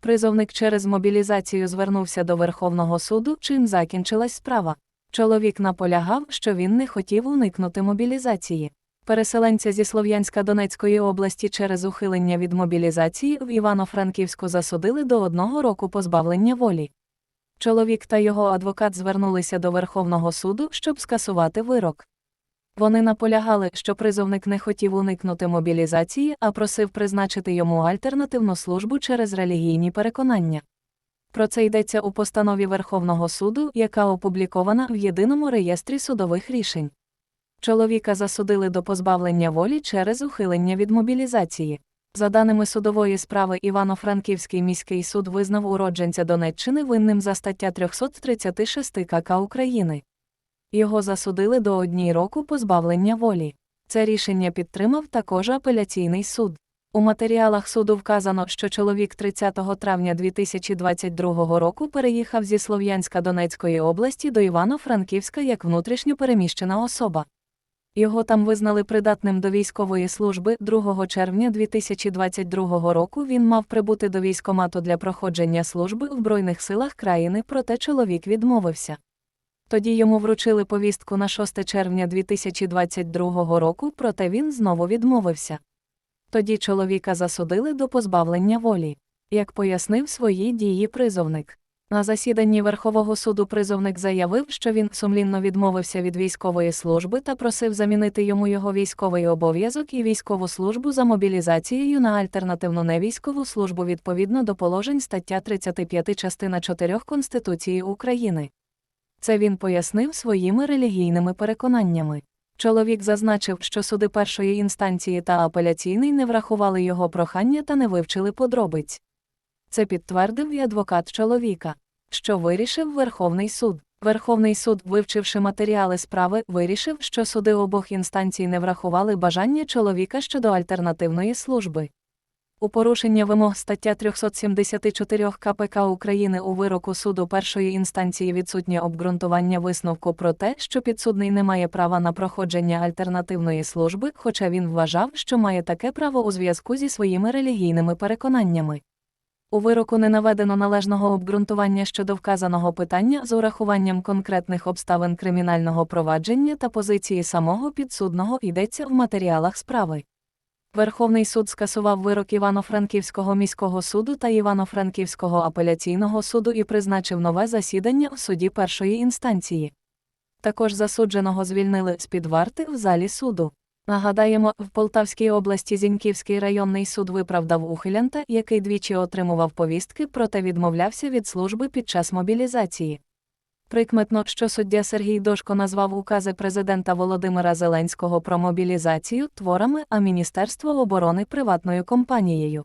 Призовник через мобілізацію звернувся до Верховного суду, чим закінчилась справа. Чоловік наполягав, що він не хотів уникнути мобілізації. Переселенця зі Слов'янська Донецької області через ухилення від мобілізації в Івано-Франківську засудили до одного року позбавлення волі. Чоловік та його адвокат звернулися до Верховного суду, щоб скасувати вирок. Вони наполягали, що призовник не хотів уникнути мобілізації, а просив призначити йому альтернативну службу через релігійні переконання. Про це йдеться у постанові Верховного суду, яка опублікована в єдиному реєстрі судових рішень. Чоловіка засудили до позбавлення волі через ухилення від мобілізації. За даними судової справи, Івано-Франківський міський суд визнав уродженця Донеччини винним за стаття 336 КК України. Його засудили до одній року позбавлення волі. Це рішення підтримав також апеляційний суд. У матеріалах суду вказано, що чоловік 30 травня 2022 року переїхав зі Слов'янська Донецької області до Івано-Франківська як внутрішньо переміщена особа. Його там визнали придатним до військової служби 2 червня 2022 року. Він мав прибути до військомату для проходження служби в Збройних силах країни, проте чоловік відмовився. Тоді йому вручили повістку на 6 червня 2022 року, проте він знову відмовився. Тоді чоловіка засудили до позбавлення волі. Як пояснив свої дії призовник. На засіданні Верховного суду призовник заявив, що він сумлінно відмовився від військової служби та просив замінити йому його військовий обов'язок і військову службу за мобілізацією на альтернативну невійськову службу відповідно до положень стаття 35 частина 4 Конституції України. Це він пояснив своїми релігійними переконаннями. Чоловік зазначив, що суди першої інстанції та апеляційний не врахували його прохання та не вивчили подробиць. Це підтвердив і адвокат чоловіка, що вирішив Верховний суд. Верховний суд, вивчивши матеріали справи, вирішив, що суди обох інстанцій не врахували бажання чоловіка щодо альтернативної служби. У порушення вимог стаття 374 КПК України у вироку суду першої інстанції відсутнє обґрунтування висновку про те, що підсудний не має права на проходження альтернативної служби, хоча він вважав, що має таке право у зв'язку зі своїми релігійними переконаннями. У вироку не наведено належного обґрунтування щодо вказаного питання з урахуванням конкретних обставин кримінального провадження та позиції самого підсудного йдеться в матеріалах справи. Верховний суд скасував вирок Івано-Франківського міського суду та Івано-Франківського апеляційного суду і призначив нове засідання в суді першої інстанції. Також засудженого звільнили з-під варти в залі суду. Нагадаємо, в Полтавській області Зіньківський районний суд виправдав ухилянта, який двічі отримував повістки, проте відмовлявся від служби під час мобілізації. Прикметно, що суддя Сергій Дошко назвав укази президента Володимира Зеленського про мобілізацію творами, а Міністерство оборони приватною компанією.